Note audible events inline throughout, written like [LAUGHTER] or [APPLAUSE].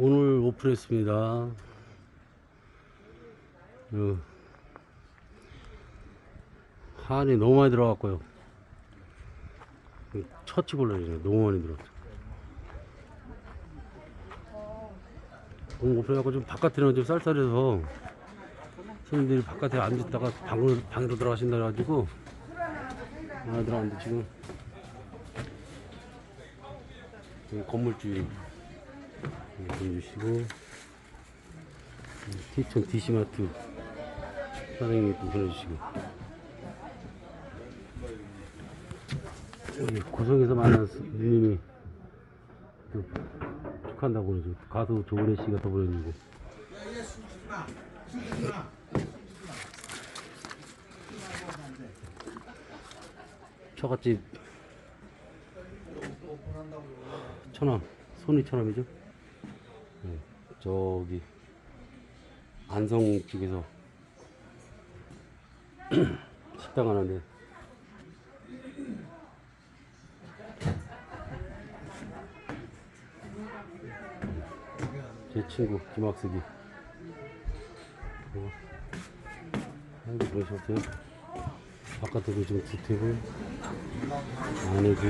오늘 오픈했습니다. 어, 한이 너무 많이 들어갔고요. 처치 골라지네 너무 많이 들어갔어. 오늘 오픈해갖고 좀 바깥에는 좀 쌀쌀해서 손님들이 바깥에 앉았다가 방으로, 방으로 들어가신다 해가지고 안 들어갔는데 지금 건물주인 보내주시고 티천 디시마트 사장님이 또 보내주시고. 여기 고성에서 만난 누님이 또 축하한다고 그러죠. 가수 조은혜 씨가 더 보내주고. 처갓집. 천암 손이 천암이죠? 네, 저기 안성 쪽에서 [CLEARS THROAT] 식당 하나인데 제 친구 김학석이. 어, 아이고 멋있었어요 바깥에도 지금 두 테이블 안에도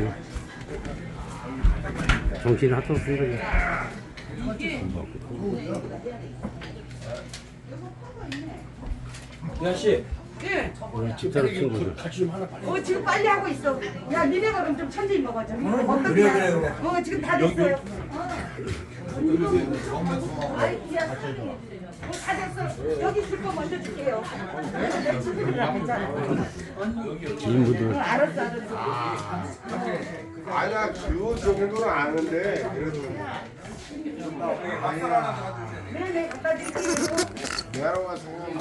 정신이 하도 없습니다 야 씨 예. 오늘 집사람 친구들 같이 좀 하나 빨리 어 지금 빨리 하고 있어. 야 니네가 그럼 좀 천천히 먹어줘. 어떡해? 그래, 그래, 그래. 어 지금 다 됐어요. 아이 야. 어, 다 됐어. 여기 있을 거 먼저 줄게요. 내 친구들이라 괜찮아. 어, 알았어 알았어. 아니야 그 정도는 아는데 그래도 네네 갖다 드릴게요. 생각나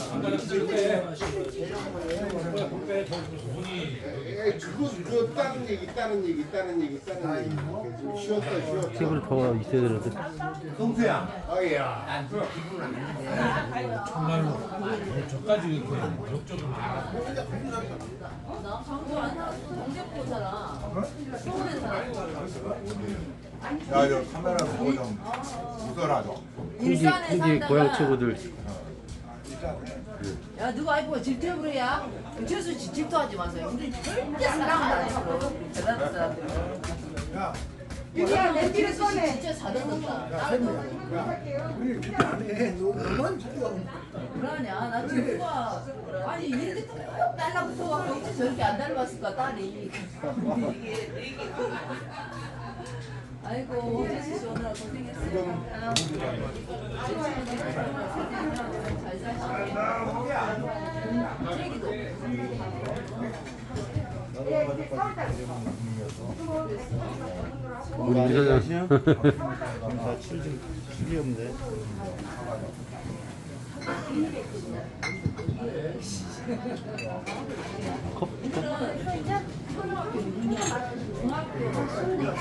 에이 그거 그거 다른 얘기 다른 얘기 다른 얘기 다른 얘기 좀 쉬었다 쉬었다 테이블 더 있어야 되는데 아야 저까지 이렇게 역적으로 야, 저 카메라 보고 좀 웃어라 좀. 훈지 훈지 고향 친구들. 야 누가 아이고 질투해버려야? 어쩔수 없이 질투하지 마세요. 우리 절대 안 해요 대단한 사람들. 유리야? 냄비를 꺼내. 진짜 사랑한다 그러냐? 나 친구가 아니 이렇게 뚝 달라붙어갖고 어째 저렇게 안 닮았을까 딸이 [LAUGHS] 아이고 제수 씨 오늘 고생했어요. 잘 사시고 제기도 우리 이사장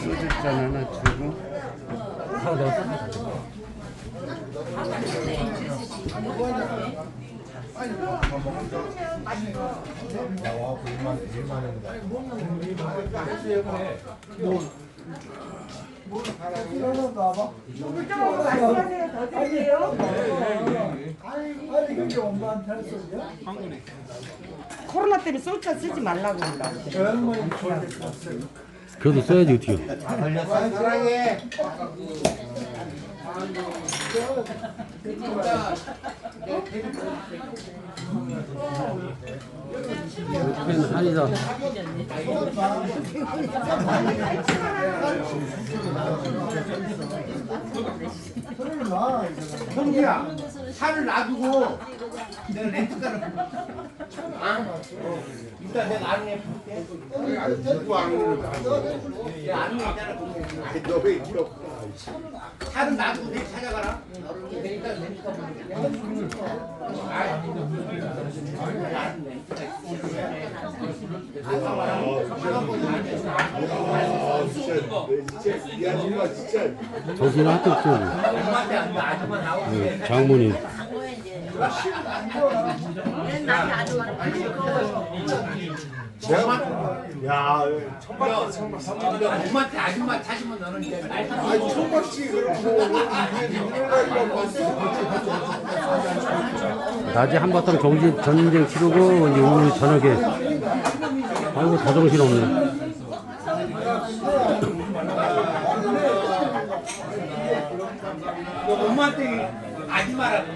소주잔 하나 주고 사다 나와 불만 일만 했다. 물좀 말씀하세요. 더 드릴게요. 코로나 때문에 소주가 쓰지 말라고 그런다. 그래도 써야지 어떻게 사랑해 어떻게는 한이다 형이야 차를 놔두고 내가 렌트카를 아? 이따 내가 아는 볼게. 아니 듣고 애 아는 애 있잖아 아니 너왜 기억 차를 놔두고 내 찾아가라. 내가 렌트카 이 아줌 마 진짜 장모님 내가 야 처음 봤어. 엄마한테 아줌마 너는 이제 날 그럼 뭐 이게 일어나기만 봤어. 낮에 한바탕 정신, 전쟁 치르고 이제 오늘 저녁에 아이고 더 정신 없네. 너 엄마한테 아줌마라고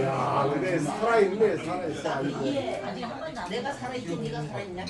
야 근데 살아있네 살아있어. 아이고. 아직 한 번도 내가 살아있지 네가 살아있냐